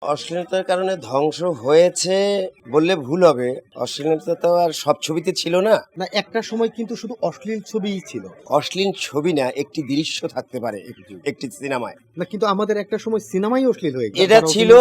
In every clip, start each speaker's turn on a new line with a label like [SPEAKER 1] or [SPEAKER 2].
[SPEAKER 1] অশ্লীলতার কারণে ধ্বংস হয়েছে বললে ভুল হবে। অশ্লীলতা তো আর সব ছবিতে ছিল না।
[SPEAKER 2] না একটা সময় কিন্তু শুধু অশ্লীল ছবিই ছিল।
[SPEAKER 1] অশ্লীল ছবি না একটি দৃশ্য থাকতে পারে একটি- একটি সিনেমায়।
[SPEAKER 2] না কিন্তু আমাদের একটা সময় সিনেমাই অশ্লীল হয়ে গেছে।
[SPEAKER 1] এটা ছিল।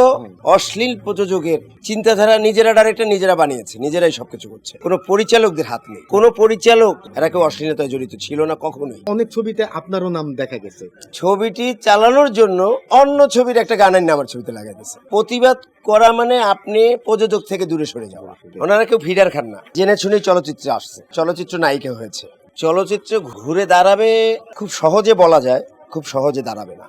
[SPEAKER 1] অশ্লীল প্রযোজকের চিন্তাধারা নিজেরা ডাইরেক্টর নিজেরা বানিয়েছে নিজেরাই সবকিছু করছে। কোনো পরিচালকদের হাত নেই। কোনো পরিচালক এরা কেউ অশ্লীলতায় জড়িত ছিল না কখনোই।
[SPEAKER 2] অনেক ছবিতে আপনারও নাম দেখা গেছে।
[SPEAKER 1] ছবিটি চালানোর জন্য অন্য ছবির একটা গানের নাম আমার ছবিতে লাগাই দিয়েছে। প্রতিবাদ করা মানে আপনি প্রযোজক থেকে দূরে সরে যাওয়া। ওনারা কেউ ভিড়ার খান না। জেনে শুনেই চলচ্চিত্রে আসছে। চলচ্চিত্র নায়িকা হয়েছে। চলচ্চিত্র ঘুরে দাঁড়াবে খুব সহজে বলা যায়, খুব সহজে দাঁড়াবে না।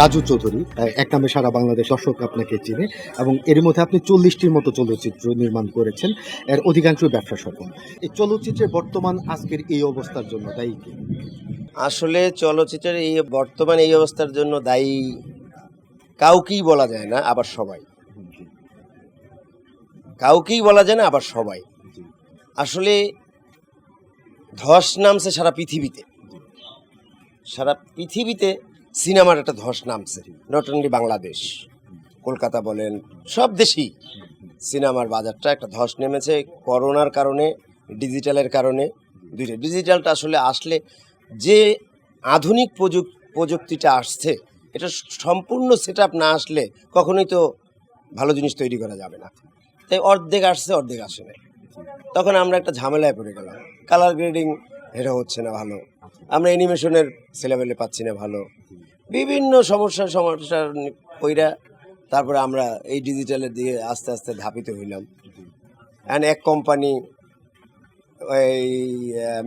[SPEAKER 2] রাজু চৌধুরী এক নামে সারা বাংলাদেশ দর্শক আপনাকে চিনে এবং এর মধ্যে আপনি চল্লিশটির মতো চলচ্চিত্র নির্মাণ করেছেন। এর অধিকাংশ ব্যবসা সফল। এই চলচ্চিত্রের বর্তমান আজকের এই অবস্থার জন্য তাই কি?
[SPEAKER 1] আসলে চলচ্চিত্রের এই বর্তমান এই অবস্থার জন্য দায়ী কাউকেই বলা যায় না আবার সবাই। কাউকেই বলা যায় না আবার সবাই। আসলে ধস নামছে সারা পৃথিবীতে। সারা পৃথিবীতে সিনেমার একটা ধস নামছে নট অনলি বাংলাদেশ কলকাতা বলেন সব দেশেই। সিনেমার বাজারটা একটা ধস নেমেছে করোনার কারণে ডিজিটালের কারণে। দুইটা ডিজিটালটা আসলে আসলে যে আধুনিক প্রযুক, প্রযুক্তিটা আসছে, এটা সম্পূর্ণ সেট না আসলে কখনোই তো ভালো জিনিস তৈরি করা যাবে না। তাই অর্ধেক আসছে, অর্ধেক আসে না তখন আমরা একটা ঝামেলায় পড়ে গেলাম। কালার গ্রেডিং এটা হচ্ছে না ভালো। আমরা অ্যানিমেশনের ছেলেবেলে পাচ্ছি না ভালো। বিভিন্ন সমস্যার সমস্যার কইরা তারপরে আমরা এই ডিজিটালের দিকে আস্তে আস্তে ধাপিত হইলাম। অ্যান্ড এক কোম্পানি এই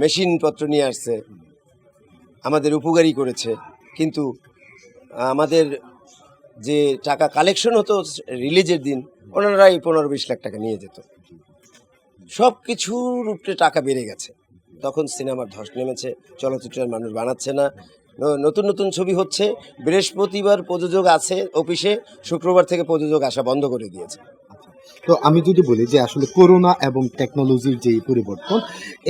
[SPEAKER 1] মেশিনপত্র নিয়ে আসছে। আমাদের উপকারী করেছে। কিন্তু, আমাদের যে টাকা কালেকশন হতো রিলিজের দিন, ওনারাই পনেরো বিশ লাখ টাকা নিয়ে যেত। সব কিছুর উপরে টাকা বেড়ে গেছে। তখন সিনেমার ধস নেমেছে, চলচ্চিত্রের মানুষ বানাচ্ছে না, নতুন নতুন ছবি হচ্ছে, বৃহস্পতিবার প্রযোজক আছে অফিসে, শুক্রবার থেকে প্রযোজক আসা বন্ধ করে দিয়েছে।
[SPEAKER 2] তো আমি যদি বলি যে আসলে করোনা এবং টেকনোলজির যে পরিবর্তন,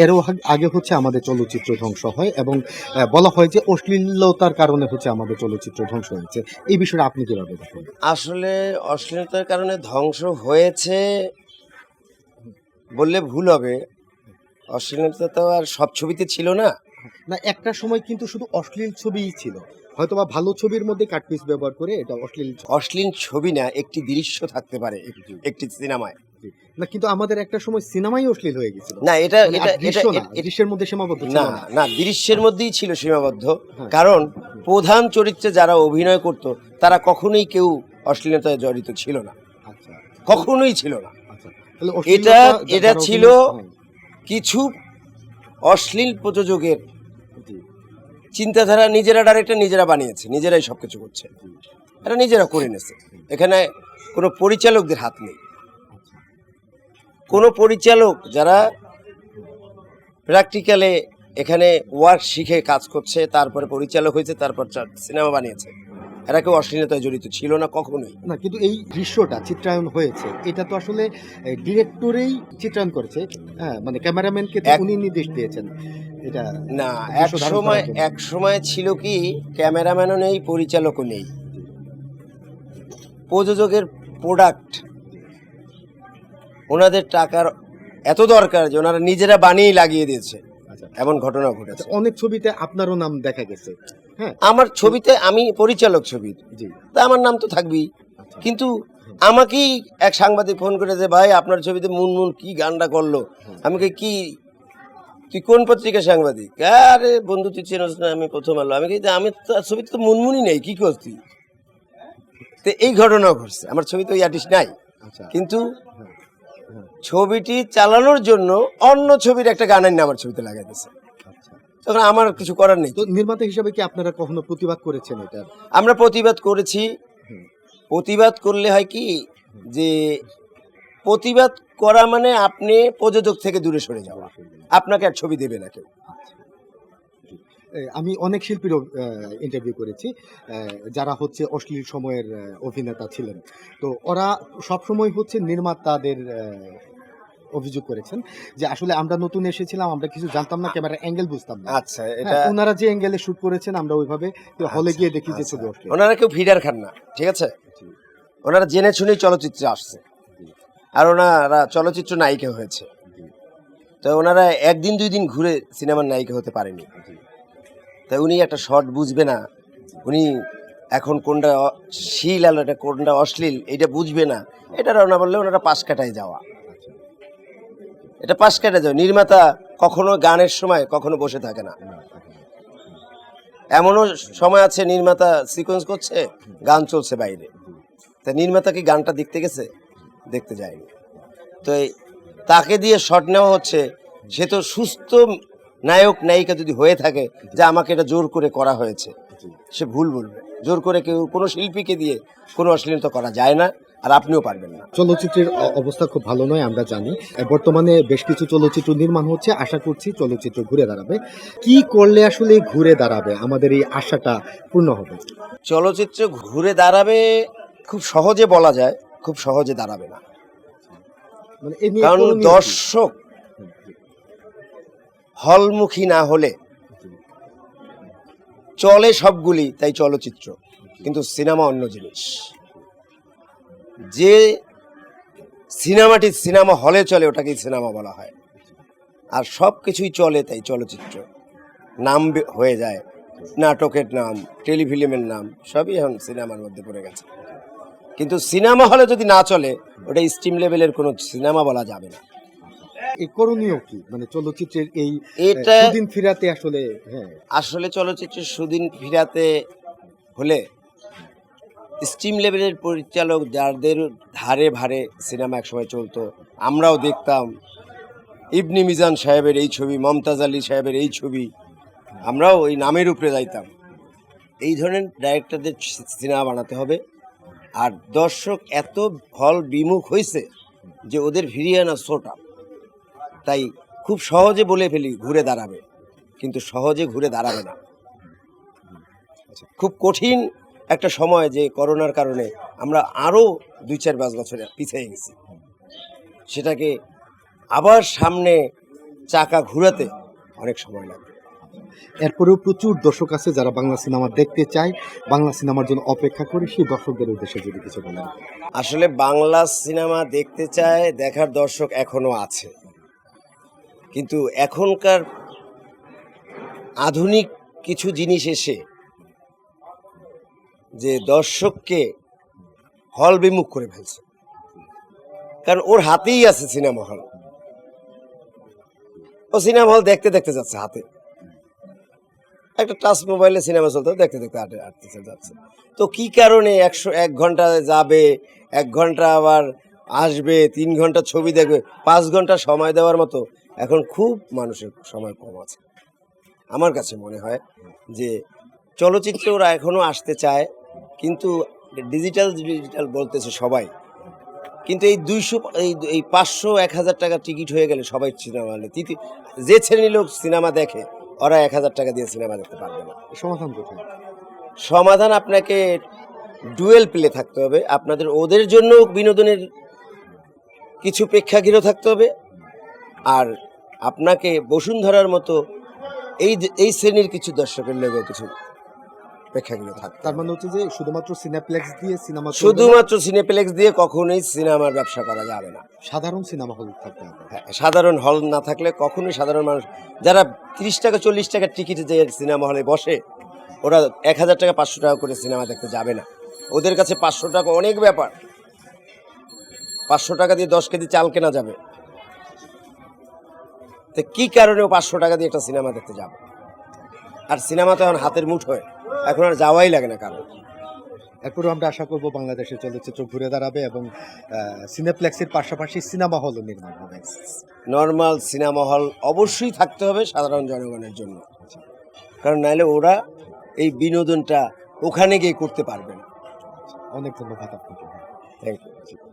[SPEAKER 2] এরও আগে হচ্ছে আমাদের চলচ্চিত্র ধ্বংস হয় এবং বলা হয় যে অশ্লীলতার কারণে হচ্ছে আমাদের চলচ্চিত্র ধ্বংস হয়েছে। এই বিষয়টা আপনি কীভাবে দেখেন?
[SPEAKER 1] আসলে অশ্লীলতার কারণে ধ্বংস হয়েছে বললে ভুল হবে। অশ্লীলতা তো আর সব ছবিতে ছিল না।
[SPEAKER 2] না একটা সময় কিন্তু শুধু অশ্লীল ছবিই ছিল। হয়তোবা ভালো ছবির মধ্যে কাটপিস ব্যবহার করে এটা অশ্লীল
[SPEAKER 1] অশ্লীল ছবি না একটি দৃশ্য থাকতে পারে একটি- সিনেমায়।
[SPEAKER 2] না কিন্তু আমাদের একটা সময় সিনেমাই অশ্লীল হয়ে গেছিল।
[SPEAKER 1] না এটা
[SPEAKER 2] মানে
[SPEAKER 1] এটা
[SPEAKER 2] দৃশ্যের মধ্যে সীমাবদ্ধ
[SPEAKER 1] না
[SPEAKER 2] না।
[SPEAKER 1] দৃশ্যের মধ্যেই ছিল সীমাবদ্ধ।
[SPEAKER 2] হ্যাঁ।
[SPEAKER 1] কারণ প্রধান চরিত্রে যারা অভিনয় করত তারা কখনোই কেউ অশ্লীলতায় জড়িত ছিল না।
[SPEAKER 2] আচ্ছা।
[SPEAKER 1] কখনোই ছিল না।
[SPEAKER 2] আচ্ছা।
[SPEAKER 1] এটা এটা ছিল কিছু অশ্লীল প্রযোজকের চিন্তাধারা নিজেরা ডাইরেক্টর নিজেরা বানিয়েছে নিজেরাই সবকিছু করছে। এটা নিজেরা করে নিয়েছে। এখানে কোনো পরিচালকদের হাত নেই। কোনো পরিচালক যারা প্র্যাকটিক্যালে এখানে ওয়ার্ক শিখে কাজ করছে তারপরে পরিচালক হয়েছে তারপর সিনেমা বানিয়েছে। এরা কেউ অশ্লীলতায় জড়িত ছিল না কখনোই।
[SPEAKER 2] না কিন্তু এই দৃশ্যটা চিত্রায়ন হয়েছে এটা তো আসলে ডিরেক্টরেই চিত্রায়ন করেছে। হ্যাঁ মানে ক্যামেরাম্যানকে উনি নির্দেশ দিয়েছেন। এটা
[SPEAKER 1] না এক সময় এক সময় ছিল কি ক্যামেরাম্যানও নেই পরিচালকও নেই। প্রযোজকের প্রোডাক্ট ওনাদের টাকার এত দরকার যে ওনারা নিজেরা বানিয়ে লাগিয়ে দিয়েছে।
[SPEAKER 2] আচ্ছা।
[SPEAKER 1] এমন ঘটনা ঘটেছে।
[SPEAKER 2] অনেক ছবিতে আপনারও নাম দেখা গেছে। হ্যাঁ।
[SPEAKER 1] আমার ছবিতে আমি পরিচালক ছবির তা আমার নাম তো থাকবেই।
[SPEAKER 2] আচ্ছা।
[SPEAKER 1] কিন্তু আমাকেই এক সাংবাদিক ফোন করেছে ভাই আপনার ছবিতে মুনমুন কি গানটা করল? আমাকে কি তুই কোন পত্রিকার সাংবাদিক? আরে বন্ধু তুই চেনস না আমি প্রথম আলো। আমি আমি তো ছবিতে তো মুনমুনি নেই কি করছ তো এই ঘটনাও ঘটছে। আমার ছবিতে ওই আর্টিস্ট নাই।
[SPEAKER 2] আচ্ছা।
[SPEAKER 1] কিন্তু ছবিটি চালানোর জন্য অন্য ছবির একটা গানের নাম আমার ছবিতে লাগাই দিয়েছে।
[SPEAKER 2] আচ্ছা।
[SPEAKER 1] তখন আমার কিছু করার নেই।
[SPEAKER 2] তো নির্মাতা হিসাবে কি আপনারা কখনো প্রতিবাদ করেছেন এটা
[SPEAKER 1] আমরা প্রতিবাদ করেছি। প্রতিবাদ করলে হয় কি? যে প্রতিবাদ করা মানে আপনি প্রযোজক থেকে দূরে সরে যাওয়া। আপনাকে আর ছবি দেবে না কেউ।
[SPEAKER 2] আমি অনেক শিল্পীর ইন্টারভিউ করেছি যারা হচ্ছে অশ্লীল সময়ের অভিনেতা ছিলেন। তো ওরা সব সময় হচ্ছে নির্মাতাদের অভিযোগ করেছেন যে আসলে আমরা নতুন এসেছিলাম আমরা কিছু জানতাম না ক্যামেরা অ্যাঙ্গেল বুঝতাম না।
[SPEAKER 1] আচ্ছা এটা
[SPEAKER 2] হ্যাঁ, ওনারা যে অ্যাঙ্গেলে শুট করেছেন আমরা ওইভাবে হলে
[SPEAKER 1] আচ্ছা,
[SPEAKER 2] গিয়ে দেখি যে
[SPEAKER 1] আচ্ছা।
[SPEAKER 2] ছবি
[SPEAKER 1] ওনারা কেউ ভিডার খান না ঠিক আছে? ওনারা জেনে শুনেই চলচ্চিত্রে আসছে। আর ওনারা চলচ্চিত্র নায়িকা হয়েছে। তো ওনারা একদিন, দুই দিন ঘুরে সিনেমার নায়িকা হতে পারেনি। তাই উনি একটা শর্ট বুঝবে না। উনি এখন কোনটা শীল আর এটা কোনটা অশ্লীল, এটা বুঝবে না। এটা রওনা বললে ওনারা পাশ কাটায় যাওয়া। এটা পাশ কাটা যাওয়া। নির্মাতা কখনো গানের সময় কখনো বসে থাকে না। এমনও সময় আছে নির্মাতা সিকোয়েন্স করছে, গান চলছে বাইরে। তা নির্মাতা কি গানটা দেখতে গেছে? দেখতে যায়নি। তো তাকে দিয়ে শট নেওয়া হচ্ছে সে তো সুস্থ নায়ক নায়িকা যদি হয়ে থাকে যে আমাকে এটা জোর করে করা হয়েছে সে ভুল বলবে। জোর করে কেউ কোনো শিল্পীকে দিয়ে কোনো অশ্লীলতা করা যায় না আর আপনিও পারবেন না।
[SPEAKER 2] চলচ্চিত্রের অবস্থা খুব ভালো নয় আমরা জানি। বর্তমানে বেশ কিছু চলচ্চিত্র নির্মাণ হচ্ছে আশা করছি চলচ্চিত্র ঘুরে দাঁড়াবে। কি করলে আসলে ঘুরে দাঁড়াবে? আমাদের এই আশাটা পূর্ণ হবে।
[SPEAKER 1] চলচ্চিত্র ঘুরে দাঁড়াবে খুব সহজে বলা যায় খুব সহজে দাঁড়াবে না।
[SPEAKER 2] মানে
[SPEAKER 1] কারণ দর্শক হলমুখী না হলে চলে সবগুলি তাই চলচ্চিত্র কিন্তু সিনেমা অন্য জিনিস। যে সিনেমাটি সিনেমা হলে চলে ওটাকেই সিনেমা বলা হয়। আর সব কিছুই চলে তাই চলচ্চিত্র। নাম হয়ে যায় নাটকের নাম টেলিফিল্মের নাম সবই এখন সিনেমার মধ্যে পড়ে গেছে। কিন্তু সিনেমা হলে যদি না চলে ওটা স্টিম লেভেলের কোনো সিনেমা বলা যাবে না।
[SPEAKER 2] করণীয় কি? মানে চলচ্চিত্রের এই
[SPEAKER 1] এটা
[SPEAKER 2] দিন ফিরাতে আসলে হ্যাঁ।
[SPEAKER 1] আসলে চলচ্চিত্রের সুদিন ফিরাতে হলে স্টিম লেভেলের পরিচালক যাদের ধারে ভারে সিনেমা একসময় চলতো আমরাও দেখতাম। ইবনি মিজান সাহেবের এই ছবি মমতাজ আলী সাহেবের এই ছবি আমরাও ওই নামের উপরে যাইতাম। এই ধরনের ডাইরেক্টরদের সিনেমা বানাতে হবে। আর দর্শক এত ফল বিমুখ হয়েছে যে ওদের ফিরিয়ে আনা সোটা তাই খুব সহজে বলে ফেলি, ঘুরে দাঁড়াবে। কিন্তু সহজে ঘুরে দাঁড়াবে না। খুব কঠিন একটা সময় যে করোনার কারণে আমরা আরও দুই চার পাঁচ বছরে পিছিয়ে গেছি। সেটাকে আবার সামনে চাকা ঘুরাতে অনেক সময় লাগবে।
[SPEAKER 2] এরপরেও প্রচুর দর্শক আছে যারা বাংলা সিনেমা দেখতে চায়, বাংলা সিনেমার জন্য অপেক্ষা করে, সেই দর্শকদের উদ্দেশ্যে যদি কিছু বলেন।
[SPEAKER 1] আসলে বাংলা সিনেমা দেখতে চায়, দেখার দর্শক এখনও আছে। কিন্তু এখনকার আধুনিক কিছু জিনিস এসে, যে দর্শককে হল বিমুখ করে ফেলছে। কারণ ওর হাতেই আছে সিনেমা হল। ও সিনেমা হল দেখতে দেখতে যাচ্ছে হাতে। একটা টাচ মোবাইলে সিনেমা চলতে, দেখতে দেখতে হাঁটে হাঁটতে যাচ্ছে। তো কি কারণে একশো এক ঘণ্টা যাবে, এক ঘণ্টা আবার আসবে, তিন ঘণ্টা ছবি দেখবে, পাঁচ ঘণ্টা সময় দেওয়ার মতো এখন খুব মানুষের সময় কম আছে। আমার কাছে মনে হয় যে চলচ্চিত্র ওরা এখনও আসতে চায়, কিন্তু ডিজিটাল ডিজিটাল বলতেছে সবাই। কিন্তু এই দুইশো এই এই পাঁচশো, এক হাজার টাকা টিকিট হয়ে গেলে সবাই সিনেমা যে শ্রেণির লোক সিনেমা দেখে ওরা এক হাজার টাকা দিয়ে সিনেমা দেখতে পারবে না।
[SPEAKER 2] সমাধান কোথায়?
[SPEAKER 1] সমাধান আপনাকে ডুয়েল প্লে থাকতে হবে। আপনাদের ওদের জন্য বিনোদনের কিছু প্রেক্ষাগৃহ থাকতে হবে। আর আপনাকে বসুন্ধরার মতো এই এই শ্রেণির কিছু দর্শকের লেগে কিছু প্রেক্ষাগৃহ থাকতে
[SPEAKER 2] তার মানে হচ্ছে যে শুধুমাত্র সিনেপ্লেক্স দিয়ে সিনেমা
[SPEAKER 1] শুধুমাত্র সিনেপ্লেক্স দিয়ে কখনোই সিনেমার ব্যবসা করা যাবে না।
[SPEAKER 2] সাধারণ সিনেমা হল থাকতে হবে
[SPEAKER 1] হ্যাঁ, সাধারণ হল না থাকলে কখনোই সাধারণ মানুষ যারা তিরিশ টাকা চল্লিশ টাকার টিকিটে যে সিনেমা হলে বসে ওরা এক হাজার টাকা পাঁচশো টাকা করে সিনেমা দেখতে যাবে না। ওদের কাছে পাঁচশো টাকা অনেক ব্যাপার। পাঁচশো টাকা দিয়ে দশ কেজি চাল কেনা যাবে। তো কি কারণে ও পাঁচশো টাকা দিয়ে একটা সিনেমা দেখতে যাবে? আর সিনেমা তো এখন হাতের মুঠোয়। এখন আর যাওয়াই লাগে না কারণ
[SPEAKER 2] এরপরে আমরা আশা করব বাংলাদেশের চলচ্চিত্র ঘুরে দাঁড়াবে এবং সিনেপ্লেক্সের পাশাপাশি সিনেমা হলও নির্মাণ হবে।
[SPEAKER 1] নর্মাল সিনেমা হল অবশ্যই থাকতে হবে সাধারণ জনগণের জন্য। কারণ নাহলে ওরা এই বিনোদনটা ওখানে গিয়ে করতে পারবে না।
[SPEAKER 2] অনেক ধন্যবাদ আপনাকে।
[SPEAKER 1] Thank you